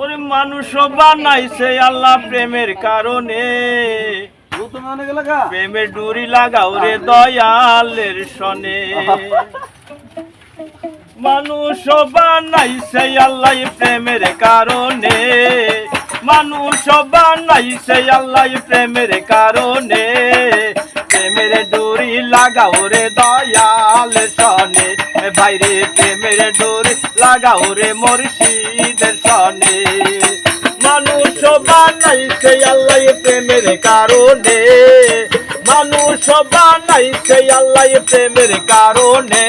ওরে মানুষ বানাইছে আল্লাহ প্রেমের কারণে। প্রেমের ডুরি লাগাও রে দয়ালের সনে। মানুষ বানাইছে আল্লাহ প্রেমের কারণে। মানুষ বানাইছে আল্লাহ প্রেমের কারণে। প্রেমের ডুরি লাগাও রে দয়াল সনে। ভাইরে প্রেমের ডুরি লাগাও রে মুর্শিদের সনে। মানুষ বানাইছে আল্লাহ প্রেমের কারণে। মানুষ বানাইছে আল্লাহ প্রেমের কারণে।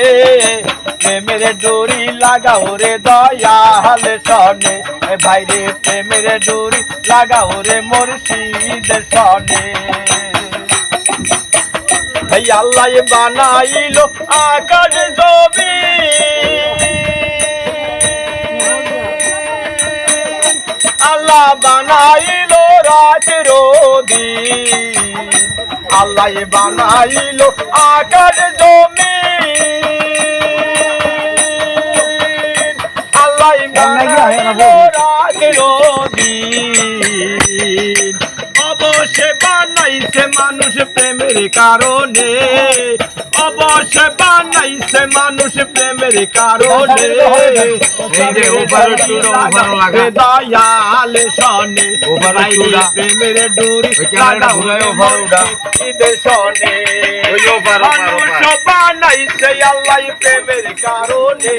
প্রেমের ডোরি লাগাও রে দয়াল সনে। ভাইরে প্রেমের ডোরি লাগাও রে মুর্শিদের সনে আল্লাহ বানাইলো আকাশ জমি বানাইলো রাত রোদি। আল্লাহ বানাইলো আকাশ জমি আল্লাহ বানাইলো রাত রোদি। বানাইছে মানুষ প্রেমের কারণে। অবশ্যই বানাইছে মানুষ প্রেমের কারণে। দয়াল সনে। প্রেমের ডুরি সনে। মানুষ বানাইছে আল্লাহ প্রেমের কারণে।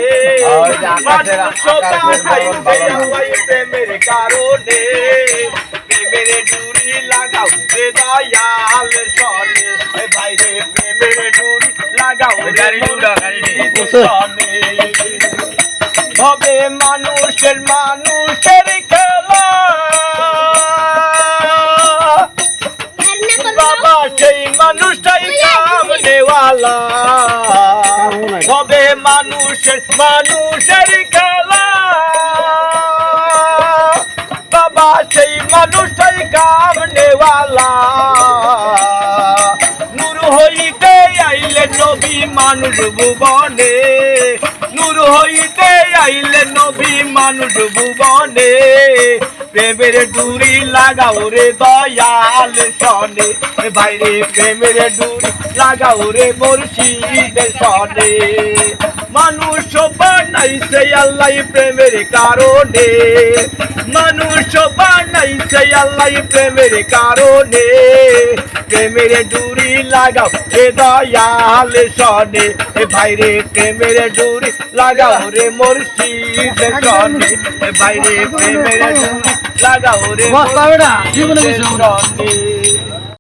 মানুষ বানাইছে আল্লাহ প্রেমের কারণে। দয়াল সনে এ ভাই রে প্রেমের ডুরি লাগাও হবে মানুষের মানুষের খেলা। বাবা সেই মানুষটাই কাম নেওয়ালা হবে মানুষের মানুষের খেলা। বাবা সেই মানুষটাই কাম নেওয়ালা নবী মানুষ ভুবনে নূর হইতে আইলে নবী মানুষ ভুবনে প্রেমের ডুরি লাগাও রে দয়াল সনে। বাইরে প্রেমের ডুরি লাগাও রে মুর্শিদের সনে। মানুষ বানাইছে আল্লাহ প্রেমের কারণে। মানুষ বানাইছে আল্লাহ প্রেমের কারণে। প্রেমের ডুরি লাগাও? রে দয়াল সনে এ ভাই ভাইরে প্রেমের ডুরি লাগাও রে মুর্শিদের সনে এ ভাই ভাইরে প্রেমের ডুরি লাগাও রে মুর্শিদের সনে